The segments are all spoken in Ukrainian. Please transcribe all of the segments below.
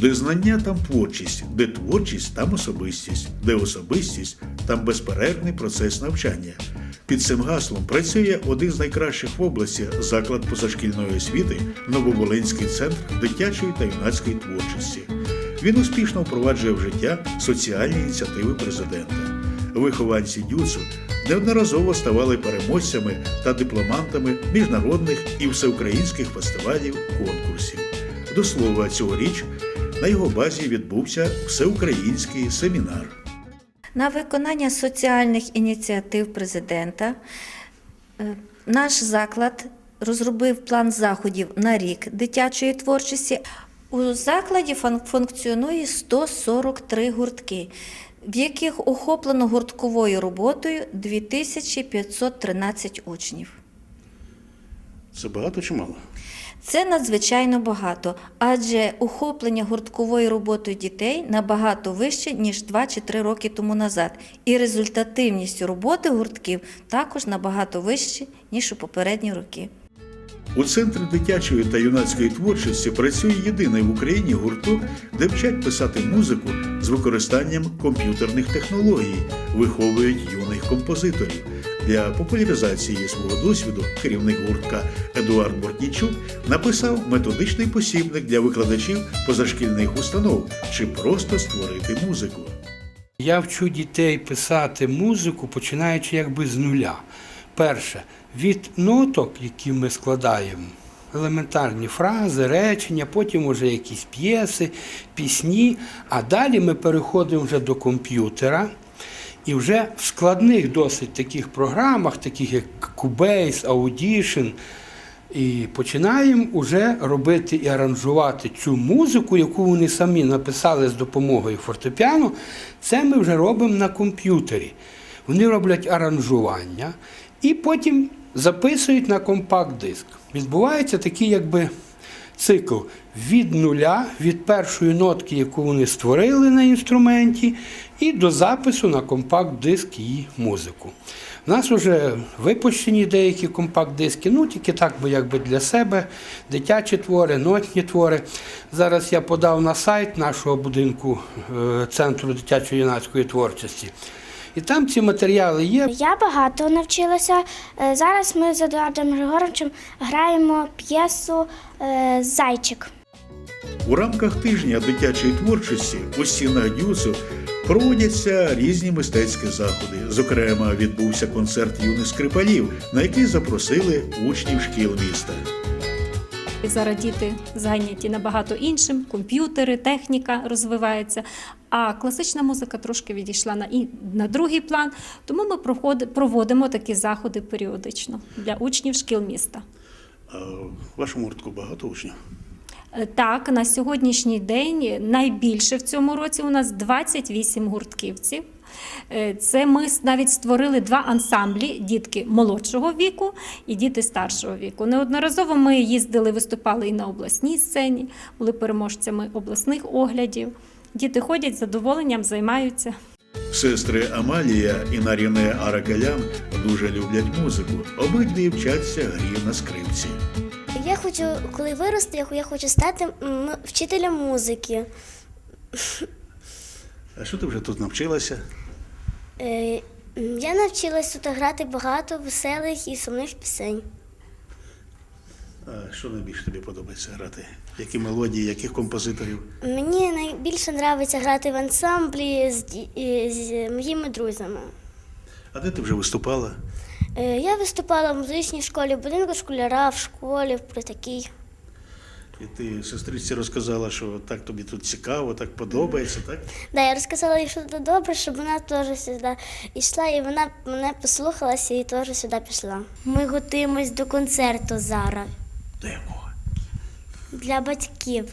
Де знання, там творчість, де творчість, там особистість, де особистість, там безперервний процес навчання. Під цим гаслом працює один з найкращих в області заклад позашкільної освіти Нововолинський центр дитячої та юнацької творчості. Він успішно впроваджує в життя соціальні ініціативи президента. Вихованці дюцу неодноразово ставали переможцями та дипломантами міжнародних і всеукраїнських фестивалів конкурсів. До слова, цьогоріч на його базі відбувся всеукраїнський семінар. На виконання соціальних ініціатив президента е, наш заклад розробив план заходів на рік дитячої творчості. У закладі функціонує 143 гуртки, в яких охоплено гуртковою роботою 2513 учнів. Це багато чи мало? Це надзвичайно багато, адже охоплення гуртковою роботою дітей набагато вище, ніж 2 чи 3 роки тому назад. І результативність роботи гуртків також набагато вище, ніж у попередні роки. У центрі дитячої та юнацької творчості працює єдиний в Україні гурток, де вчать писати музику з використанням комп'ютерних технологій, виховують юних композиторів. Для популяризації свого досвіду керівник гуртка Едуард Бортнічук написав методичний посібник для викладачів позашкільних установ чи просто створити музику. Я вчу дітей писати музику, починаючи якби з нуля. Перше, від ноток, які ми складаємо, елементарні фрази, речення, потім вже якісь п'єси, пісні. А далі ми переходимо вже до комп'ютера. І вже в складних досить таких програмах, таких як Cubase, Audition, і починаємо вже робити і аранжувати цю музику, яку вони самі написали з допомогою фортепіано. Це ми вже робимо на комп'ютері. Вони роблять аранжування і потім записують на компакт-диск. Відбувається такий якби цикл від нуля, від першої нотки, яку вони створили на інструменті, і до запису на компакт-диск її музику. У нас вже випущені деякі компакт-диски, ну тільки так, бо якби для себе, дитячі твори, нотні твори. Зараз я подав на сайт нашого будинку е, Центру дитячо-юнацької творчості. І там ці матеріали є. Я багато навчилася. Е, Зараз ми з Едуардом Григоровичем граємо п'єсу е, Зайчик. У рамках тижня дитячої творчості у стінах Дюцу проводяться різні мистецькі заходи. Зокрема, відбувся концерт юних скрипалів, на який запросили учнів шкіл міста. І Зараз діти зайняті набагато іншим, комп'ютери, техніка розвивається. А класична музика трошки відійшла на, і, на другий план. Тому ми проводимо такі заходи періодично для учнів шкіл міста. В вашому гуртку багато учнів. Е, Так, на сьогоднішній день найбільше в цьому році у нас 28 гуртківців. Е, Це ми навіть створили два ансамблі: дітки молодшого віку і діти старшого віку. Неодноразово ми їздили, виступали і на обласній сцені, були переможцями обласних оглядів. Діти ходять з задоволенням, займаються. Сестри Амалія і Наріне Аракелян дуже люблять музику. Обидві вчаться грі на скрипці. Я хочу, коли виросту, я- хочу стати вчителем музики. А що ти вже тут навчилася? Е, Я навчилась тут грати багато веселих і сумних пісень. А що найбільше тобі подобається грати? Які мелодії, яких композиторів? Мені найбільше подобається грати в ансамблі з, ді- е, з моїми друзями. А де ти вже виступала? Е, Я виступала в музичній школі, в будинку школяра, в школі, при такій. І ти сестриці розказала, що так тобі тут цікаво, так подобається, так? Да, я розказала їй, що це добре, щоб вона теж сюди йшла, і вона мене послухалася і теж сюди пішла. Ми готуємось до концерту зараз До якого? для батьків.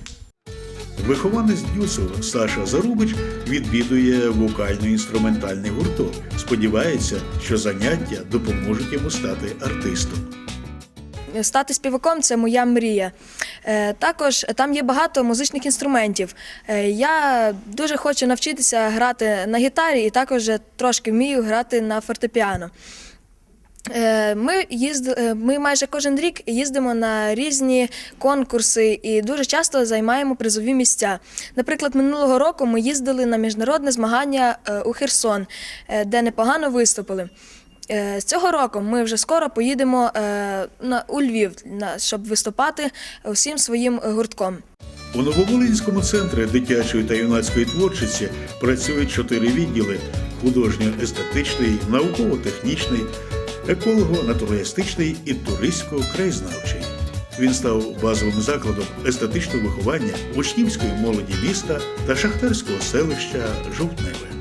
Вихованець Дюсу Саша Зарубич відвідує вокально-інструментальний гурток. Сподівається, що заняття допоможуть йому стати артистом. Стати співаком це моя мрія. Е, Також там є багато музичних інструментів. Е, Я дуже хочу навчитися грати на гітарі і також трошки вмію грати на фортепіано. Е, Ми їзд... е, ми майже кожен рік їздимо на різні конкурси і дуже часто займаємо призові місця. Наприклад, минулого року ми їздили на міжнародне змагання е, у Херсон, де непогано виступили. З цього року ми вже скоро поїдемо на у Львів, щоб виступати усім своїм гуртком. У Нововолинському центрі дитячої та юнацької творчості працюють чотири відділи: художньо-естетичний, науково-технічний, еколого-натуралістичний і туристсько-краєзнавчий. Він став базовим закладом естетичного виховання учнівської молоді міста та шахтарського селища Жовтневе.